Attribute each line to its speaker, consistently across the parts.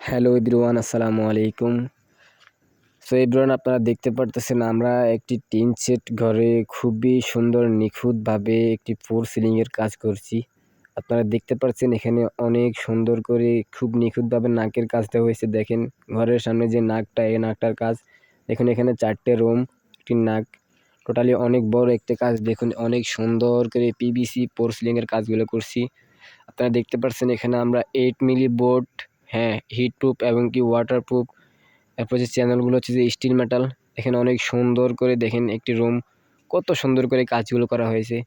Speaker 1: Hello everyone, আসসালামু আলাইকুম। So everyone আপনারা দেখতে পারতেছেন, আমরা একটি টিন সেট ঘরে খুবই সুন্দর নিখুঁতভাবে একটি ফোর সিলিংয়ের কাজ করছি। আপনারা দেখতে পাচ্ছেন এখানে অনেক সুন্দর করে খুব নিখুঁতভাবে নাকের কাজ দেওয়া হয়েছে। দেখেন ঘরের সামনে যে নাকটা, এই নাকটার কাজ। দেখুন এখানে চারটে রুম, একটি নাক। টোটালি অনেক বড় একটি কাজ। দেখুন অনেক সুন্দর করে পিবিসি ফোর সিলিংয়ের কাজগুলো করছি। আপনারা দেখতে পাচ্ছেন এখানে আমরা এইট মিলি বোর্ড হ্যাঁ হিট প্রুফ এবং কি ওয়াটার প্রুফ এরপর যে চ্যানেলগুলো হচ্ছে যে স্টিল মেটাল এখানে অনেক সুন্দর করে দেখেন একটি রুম কত সুন্দর করে কাজগুলো করা হয়েছে।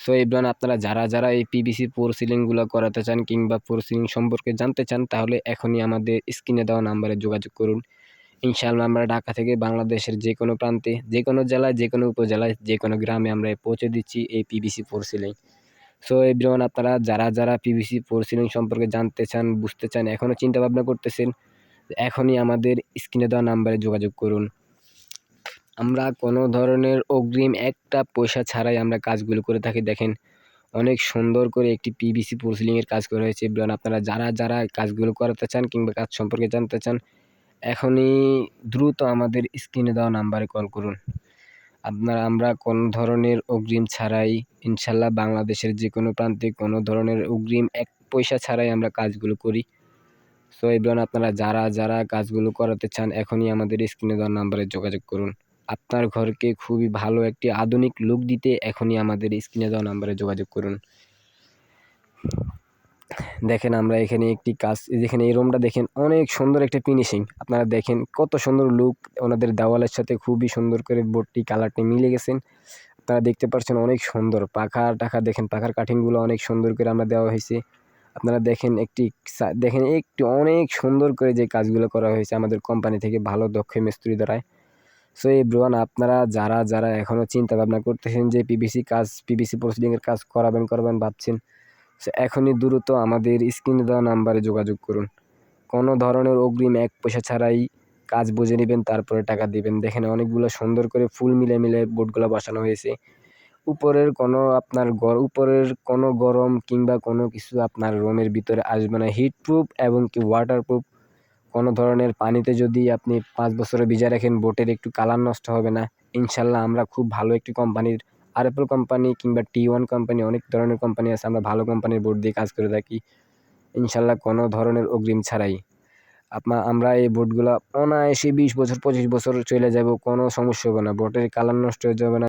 Speaker 1: সো এবার আপনারা যারা যারা এই পিবিসি পোর সিলিংগুলো করাতে চান কিংবা পোর সিলিং সম্পর্কে জানতে চান, তাহলে এখনই আমাদের স্ক্রিনে দেওয়া নাম্বারে যোগাযোগ করুন। ইনশাআল্লাহ আমরা ঢাকা থেকে বাংলাদেশের যে কোনো প্রান্তে, যে কোনো জেলায়, যে কোনো উপজেলায়, যে কোনো গ্রামে আমরা পৌঁছে দিচ্ছি এই PVC for ceiling so everyone আপনারা যারা যারা পিভিসি ফোর সম্পর্কে জানতে চান, বুঝতে চান, এখনও চিন্তা ভাবনা করতেছেন, এখনই আমাদের স্ক্রিনে দেওয়া নাম্বারে যোগাযোগ করুন। আমরা কোনো ধরনের অগ্রিম একটা পয়সা ছাড়াই আমরা কাজগুলো করে থাকি। দেখেন, অনেক সুন্দর করে একটি পিভিসি সিলিংয়ের কাজ করা হয়েছে। এভরিওয়ান আপনারা যারা যারা কাজগুলো করাতে চান কিংবা কাজ সম্পর্কে জানতে চান, এখনই দ্রুত আমাদের স্ক্রিনে দেওয়া নাম্বারে কল করুন। আপনার, আমরা কোনো ধরনের অগ্রিম ছাড়াই ইনশাল্লাহ বাংলাদেশের যে কোনো প্রান্তে কোনো ধরনের অগ্রিম এক পয়সা ছাড়াই আমরা কাজগুলো করি। সো এবার আপনারা যারা যারা কাজগুলো করাতে চান, এখনই আমাদের স্ক্রিনে দেওয়ার নাম্বারে যোগাযোগ করুন। আপনার ঘরকে খুবই ভালো একটি আধুনিক লুক দিতে এখনই আমাদের স্ক্রিনে দেওয়া নাম্বারে যোগাযোগ করুন। দেখেন আমরা এখানে একটি কাজ যেখানে এই রুমটা দেখেন অনেক সুন্দর একটা ফিনিশিং আপনারা দেখেন কত সুন্দর লুক ওনাদের দেওয়ালের সাথে খুবই সুন্দর করে বোর্ডটি কালারটি মিলে গেছেন। আপনারা দেখতে পাচ্ছেন অনেক সুন্দর পাখা টাকা দেখেন পাখার কাঠিংগুলো অনেক সুন্দর করে আমরা দেওয়া হয়েছে। আপনারা দেখেন একটি দেখেন একটি অনেক সুন্দর করে যে কাজগুলো করা হয়েছে আমাদের কোম্পানি থেকে ভালো, দক্ষ মিস্ত্রি দ্বারায়। সো এই ব্রোয়ান আপনারা যারা যারা এখনও চিন্তা ভাবনা করতেছেন যে পিবিসি কাজ পিবিসি প্রসিডিংয়ের কাজ করাবেন, করবেন, ভাবছেন এখনই দ্রুত আমাদের স্ক্রিনে দেওয়া নাম্বারে যোগাযোগ করুন। কোনো ধরনের অগ্রিম এক পয়সা ছাড়াই কাজ বুঝে নেবেন, তারপরে টাকা দিবেন। দেখেন অনেকগুলো সুন্দর করে ফুল মিলে মিলে বোর্ডগুলো বসানো হয়েছে। উপরের কোনো আপনার গর উপরের কোনো গরম কিংবা কোনো কিছু আপনার রুমের ভিতরে আসবে না। হিট প্রুফ এবং কি ওয়াটার প্রুফ কোনো ধরনের পানিতে যদি আপনি পাঁচ বছরে ভিজা রাখেন বোটের একটু কালার নষ্ট হবে না। ইনশাল্লাহ আমরা খুব ভালো একটি কোম্পানির আরএপল কোম্পানি কিংবা টি ওয়ান কোম্পানি অনেক ধরনের কোম্পানি আছে, আমরা ভালো কোম্পানির বোর্ড দিয়ে কাজ করে থাকি। ইনশাল্লাহ কোনো ধরনের অগ্রিম ছাড়াই। আপনার আমরা এই বোর্ডগুলো অনায়াসে বিশ বছর, পঁচিশ বছর চলে যাব, কোনো সমস্যা হবে না। বোর্ডের কালার নষ্ট হয়ে যাবে না।